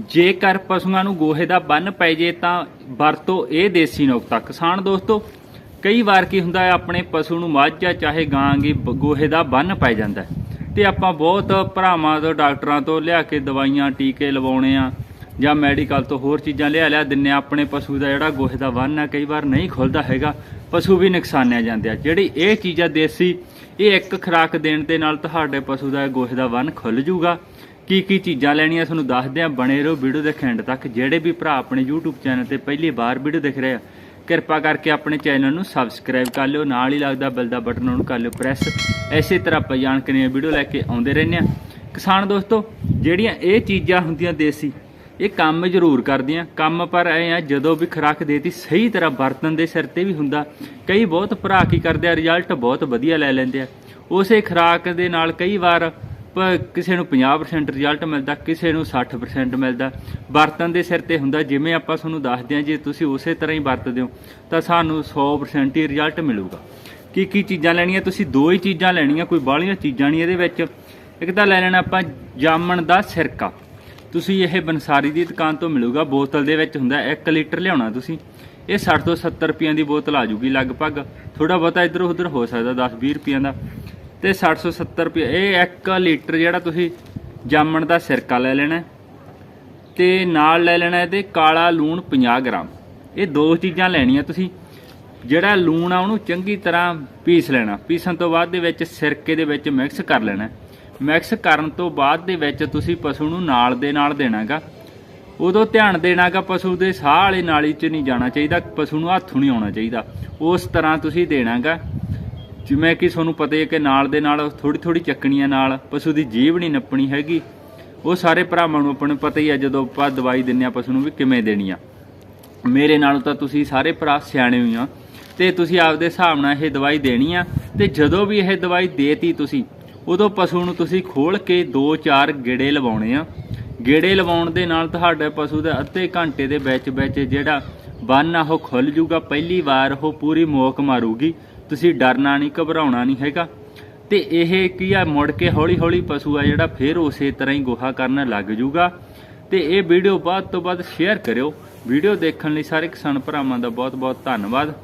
ਜੇਕਰ ਪਸ਼ੂਆਂ ਨੂੰ ਗੋਹੇ ਦਾ ਬੰਨ ਪੈ ਜੇ ਤਾਂ ਵਰਤੋ ਇਹ ਦੇਸੀ ਨੁਕਤਾ ਕਿਸਾਨ ਦੋਸਤੋ, ਕਈ ਵਾਰ ਕੀ ਹੁੰਦਾ ਹੈ, ਆਪਣੇ ਪਸ਼ੂ ਨੂੰ ਮੱਝ ਆ ਚਾਹੇ ਗਾਂ ਗੀ ਗੋਹੇ ਦਾ ਬੰਨ ਪੈ ਜਾਂਦਾ ਹੈ। ਤੇ ਆਪਾਂ ਬਹੁਤ ਭਰਾਵਾਂ ਤੋਂ, ਡਾਕਟਰਾਂ ਤੋਂ ਲਿਆ ਕੇ ਦਵਾਈਆਂ, ਟੀਕੇ ਲਵਾਉਣੇ ਆ ਜਾਂ ਮੈਡੀਕਲ ਤੋਂ ਹੋਰ ਚੀਜ਼ਾਂ ਲਿਆ ਲਿਆ ਦਿੰਨੇ ਆ। ਆਪਣੇ ਪਸ਼ੂ ਦਾ ਜਿਹੜਾ ਗੋਹੇ ਦਾ ਬੰਨ ਆ ਕਈ ਵਾਰ ਨਹੀਂ ਖੁੱਲਦਾ ਹੈਗਾ। ਪਸ਼ੂ ਵੀ ਨੁਕਸਾਨਿਆ ਜਾਂਦੇ ਆ। ਜਿਹੜੀ ਇਹ ਚੀਜ਼ਾਂ ਦੇਸੀ, ਇਹ ਇੱਕ ਖੁਰਾਕ ਦੇਣ ਦੇ ਨਾਲ ਤੁਹਾਡੇ ਪਸ਼ੂ ਦਾ ਗੋਹੇ ਦਾ ਬੰਨ ਖੁੱਲ ਜੂਗਾ। ਕੀ ਕੀ ਚੀਜ਼ਾਂ ਲੈਣੀਆਂ ਤੁਹਾਨੂੰ ਦੱਸਦੇ ਆ ਬਣੇ ਰਹੋ ਵੀਡੀਓ ਦੇ ਐਂਡ ਤੱਕ। ਜਿਹੜੇ ਵੀ ਭਰਾ ਆਪਣੇ YouTube ਚੈਨਲ ਤੇ ਪਹਿਲੀ ਵਾਰ ਵੀਡੀਓ ਦੇਖ ਰਹੇ ਆ, ਕਿਰਪਾ ਕਰਕੇ ਆਪਣੇ ਚੈਨਲ ਨੂੰ ਸਬਸਕ੍ਰਾਈਬ ਕਰ ਲਿਓ। ਨਾਲ ਹੀ ਲੱਗਦਾ ਬੈਲ ਦਾ ਬਟਨ ਉਹਨੂੰ ਕਰ ਲਿਓ ਪ੍ਰੈਸ ਐਸੇ ਤਰ੍ਹਾਂ ਆਪਾਂ ਜਾਣਕਾਰੀਆਂ ਵੀਡੀਓ ਲੈ ਕੇ ਆਉਂਦੇ ਰਹਿੰਦੇ ਆ ਕਿਸਾਨ ਦੋਸਤੋ, ਜਿਹੜੀਆਂ ਇਹ ਚੀਜ਼ਾਂ ਹੁੰਦੀਆਂ ਦੇਸੀ, ਇਹ ਕੰਮ ਜ਼ਰੂਰ ਕਰਦੀਆਂ। ਕੰਮ ਪਰ ਐ ਆ, ਜਦੋਂ ਵੀ ਖੁਰਾਕ ਦੇਤੀ, ਸਹੀ ਤਰ੍ਹਾਂ ਵਰਤਨ ਦੇ ਸਿਰ ਤੇ ਵੀ ਹੁੰਦਾ। ਕਈ ਬਹੁਤ ਭਰਾ ਕੀ ਕਰਦੇ ਆ ਰਿਜ਼ਲਟ ਬਹੁਤ ਵਧੀਆ ਲੈ ਲੈਂਦੇ ਆ। ਉਸੇ ਖੁਰਾਕ ਦੇ ਨਾਲ ਕਈ ਵਾਰ ਕਿਸੇ ਨੂੰ 50% ਰਿਜ਼ਲਟ ਮਿਲਦਾ, ਕਿਸੇ ਨੂੰ 60% ਮਿਲਦਾ। ਵਰਤਨ ਦੇ ਸਿਰ ਤੇ ਹੁੰਦਾ, ਜਿਵੇਂ ਆਪਾਂ ਤੁਹਾਨੂੰ ਦੱਸਦੇ ਹਾਂ, ਜੇ ਤੁਸੀਂ ਉਸੇ ਤਰ੍ਹਾਂ ਹੀ ਵਰਤਦੇ ਹੋ, ਤਾਂ ਸਾਨੂੰ 100% ਹੀ ਰਿਜ਼ਲਟ ਮਿਲੂਗਾ। ਕੀ ਕੀ ਚੀਜ਼ਾਂ ਲੈਣੀਆਂ? ਤੁਸੀਂ ਦੋ ਹੀ ਚੀਜ਼ਾਂ ਲੈਣੀਆਂ, ਕੋਈ ਬਾਹਲੀਆਂ ਚੀਜ਼ਾਂ ਨਹੀਂ ਇਹਦੇ ਵਿੱਚ। ਇੱਕ ਤਾਂ ਲੈ ਲੈਣਾ ਆਪਾਂ ਜਾਮਣ ਦਾ ਸਿਰਕਾ। ਤੁਸੀਂ ਇਹ ਬਨਸਾਰੀ ਦੀ ਦੁਕਾਨ ਤੋਂ ਮਿਲੂਗਾ, ਬੋਤਲ ਦੇ ਵਿੱਚ ਹੁੰਦਾ 1 ਲੀਟਰ ਲਿਆਉਣਾ ਤੁਸੀਂ। ਇਹ 60 ਤੋਂ 70 ਰੁਪਈਆਂ ਦੀ ਬੋਤਲ ਆ ਜੂਗੀ ਲਗਭਗ। ਥੋੜਾ ਬਹੁਤਾ ਇੱਧਰ ਉੱਧਰ ਹੋ ਸਕਦਾ 10 20 ਰੁਪਈਆਂ ਦਾ। ਤੇ 60 ਤੋਂ 70 ਰੁਪਏ। ਇਹ 1 ਲੀਟਰ ਜਿਹੜਾ ਤੁਸੀਂ ਜਾਮਣ ਦਾ ਸਿਰਕਾ ਲੈ ਲੈਣਾ ਤੇ ਨਾਲ ਲੈ ਲੈਣਾ ਇਹਦੇ ਕਾਲਾ ਲੂਣ 50 ਗ੍ਰਾਮ। ਇਹ ਦੋ ਚੀਜ਼ਾਂ ਲੈਣੀਆਂ ਤੁਸੀਂ। ਜਿਹੜਾ ਲੂਣ ਆ, ਉਹਨੂੰ ਚੰਗੀ ਤਰ੍ਹਾਂ ਪੀਸ ਲੈਣਾ। ਪੀਸਣ ਤੋਂ ਬਾਅਦ ਦੇ ਵਿੱਚ ਸਿਰਕੇ ਦੇ ਵਿੱਚ ਮਿਕਸ ਕਰ ਲੈਣਾ ਮਿਕਸ ਕਰਨ ਤੋਂ ਬਾਅਦ ਦੇ ਵਿੱਚ ਤੁਸੀਂ ਪਸ਼ੂ ਨੂੰ ਨਾਲ ਦੇ ਨਾਲ ਦੇਣਾਗਾ। ਉਦੋਂ ਧਿਆਨ ਦੇਣਾਗਾ ਪਸ਼ੂ ਦੇ ਸਾਹ ਵਾਲੇ ਨਾਲੀ 'ਚ ਨਹੀਂ ਜਾਣਾ ਚਾਹੀਦਾ, ਪਸ਼ੂ ਨੂੰ ਹੱਥੋਂ ਨਹੀਂ ਆਉਣਾ ਚਾਹੀਦਾ। ਉਸ ਤਰ੍ਹਾਂ ਤੁਸੀਂ ਦੇਣਾਗਾ। ਜਿਵੇਂ ਕਿ ਤੁਹਾਨੂੰ ਪਤਾ ਹੀ ਹੈ ਕਿ ਨਾਲ ਦੇ ਨਾਲ ਥੋੜੀ ਥੋੜੀ ਚੱਕਣੀਆਂ ਨਾਲ ਪਸ਼ੂ ਦੀ ਜੀਭ ਨਹੀਂ ਨੱਪਣੀ ਹੈਗੀ। ਉਹ ਸਾਰੇ ਭਰਾਵਾਂ ਨੂੰ ਆਪਾਂ ਨੂੰ ਪਤਾ ਹੀ ਹੈ ਜਦੋਂ ਆਪਾਂ ਦਵਾਈ ਦਿੰਨੇ ਆ ਪਸ਼ੂ ਨੂੰ ਵੀ ਕਿਵੇਂ ਦੇਣੀ ਆ। ਮੇਰੇ ਨਾਲ ਤਾਂ ਤੁਸੀਂ ਸਾਰੇ ਭਰਾ ਸਿਆਣੇ ਹੋਈ ਆ ਤੇ ਤੁਸੀਂ ਆਪਦੇ ਹਿਸਾਬ ਨਾਲ ਇਹ ਦਵਾਈ ਦੇਣੀ ਆ ਤੇ ਜਦੋਂ ਵੀ ਇਹ ਦਵਾਈ ਦੇਤੀ ਤੁਸੀਂ, ਉਦੋਂ ਪਸ਼ੂ ਨੂੰ ਤੁਸੀਂ ਖੋਲ ਕੇ 2-4 ਗੇੜੇ ਲਵਾਉਣੇ ਆ। ਗੇੜੇ ਲਵਾਉਣ ਦੇ ਨਾਲ ਤੁਹਾਡੇ ਪਸ਼ੂ ਦੇ ਅੱਧੇ ਘੰਟੇ ਦੇ ਵਿੱਚ ਵਿੱਚ ਜਿਹੜਾ ਬੰਨ ਆ ਉਹ ਖੁੱਲ ਜੂਗਾ, ਪਹਿਲੀ ਵਾਰ ਉਹ ਪੂਰੀ ਮੋਕ ਮਾਰੂਗੀ। ਤੁਸੀਂ ਡਰਨਾ ਨਹੀਂ, ਘਬਰਾਉਣਾ ਨਹੀਂ ਹੈਗਾ। ਤੇ ਇਹ ਕੀ ਆ, ਮੁੜ ਕੇ ਹੌਲੀ ਹੌਲੀ ਪਸ਼ੂ ਆ ਜਿਹੜਾ ਫਿਰ ਉਸੇ ਤਰ੍ਹਾਂ ਹੀ ਗੋਹਾ ਕਰਨ ਲੱਗ ਜੂਗਾ। ਤੇ ਇਹ ਵੀਡੀਓ ਬਾਅਦ ਤੋਂ ਬਾਅਦ ਸ਼ੇਅਰ ਕਰਿਓ। ਵੀਡੀਓ ਦੇਖਣ ਲਈ ਸਾਰੇ ਕਿਸਾਨ ਭਰਾਵਾਂ ਦਾ ਬਹੁਤ ਬਹੁਤ ਧੰਨਵਾਦ।